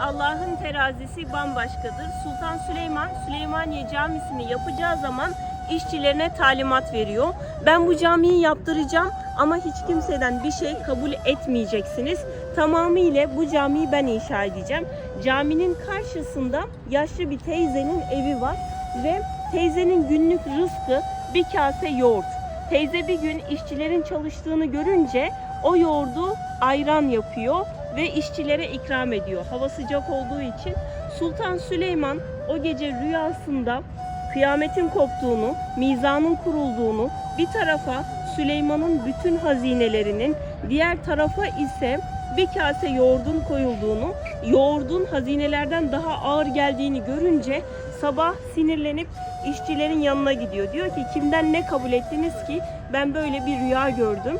Allah'ın terazisi bambaşkadır. Sultan Süleyman Süleymaniye Camisi'ni yapacağı zaman işçilerine talimat veriyor. Ben bu camiyi yaptıracağım ama hiç kimseden bir şey kabul etmeyeceksiniz. Tamamıyla bu camiyi ben inşa edeceğim. Caminin karşısında yaşlı bir teyzenin evi var ve teyzenin günlük rızkı bir kase yoğurt. Teyze bir gün işçilerin çalıştığını görünce o yoğurdu ayran yapıyor ve işçilere ikram ediyor. Hava sıcak olduğu için Sultan Süleyman o gece rüyasında kıyametin koptuğunu, mizanın kurulduğunu, bir tarafa Süleyman'ın bütün hazinelerinin, diğer tarafa ise bir kase yoğurdun koyulduğunu, yoğurdun hazinelerden daha ağır geldiğini görünce sabah sinirlenip işçilerin yanına gidiyor. Diyor ki kimden ne kabul ettiniz ki ben böyle bir rüya gördüm.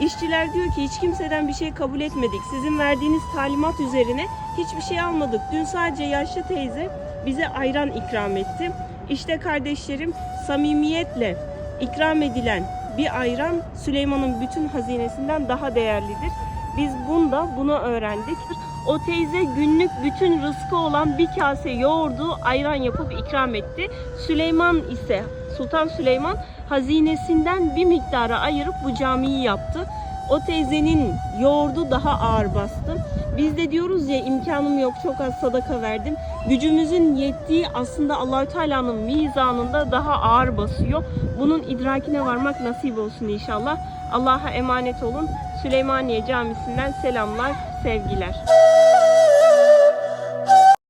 İşçiler diyor ki hiç kimseden bir şey kabul etmedik. Sizin verdiğiniz talimat üzerine hiçbir şey almadık. Dün sadece yaşlı teyze bize ayran ikram etti. İşte kardeşlerim samimiyetle ikram edilen bir ayran Süleyman'ın bütün hazinesinden daha değerlidir. Biz bunda bunu öğrendik. O teyze günlük bütün rızkı olan bir kase yoğurdu ayran yapıp ikram etti. Süleyman ise Sultan Süleyman hazinesinden bir miktarı ayırıp bu camiyi yaptı. O teyzenin yoğurdu daha ağır bastı. Biz de diyoruz ya imkanım yok çok az sadaka verdim. Gücümüzün yettiği aslında Allahü Teala'nın mizanında daha ağır basıyor. Bunun idrakine varmak nasip olsun inşallah. Allah'a emanet olun. Süleymaniye Camisi'nden selamlar, sevgiler.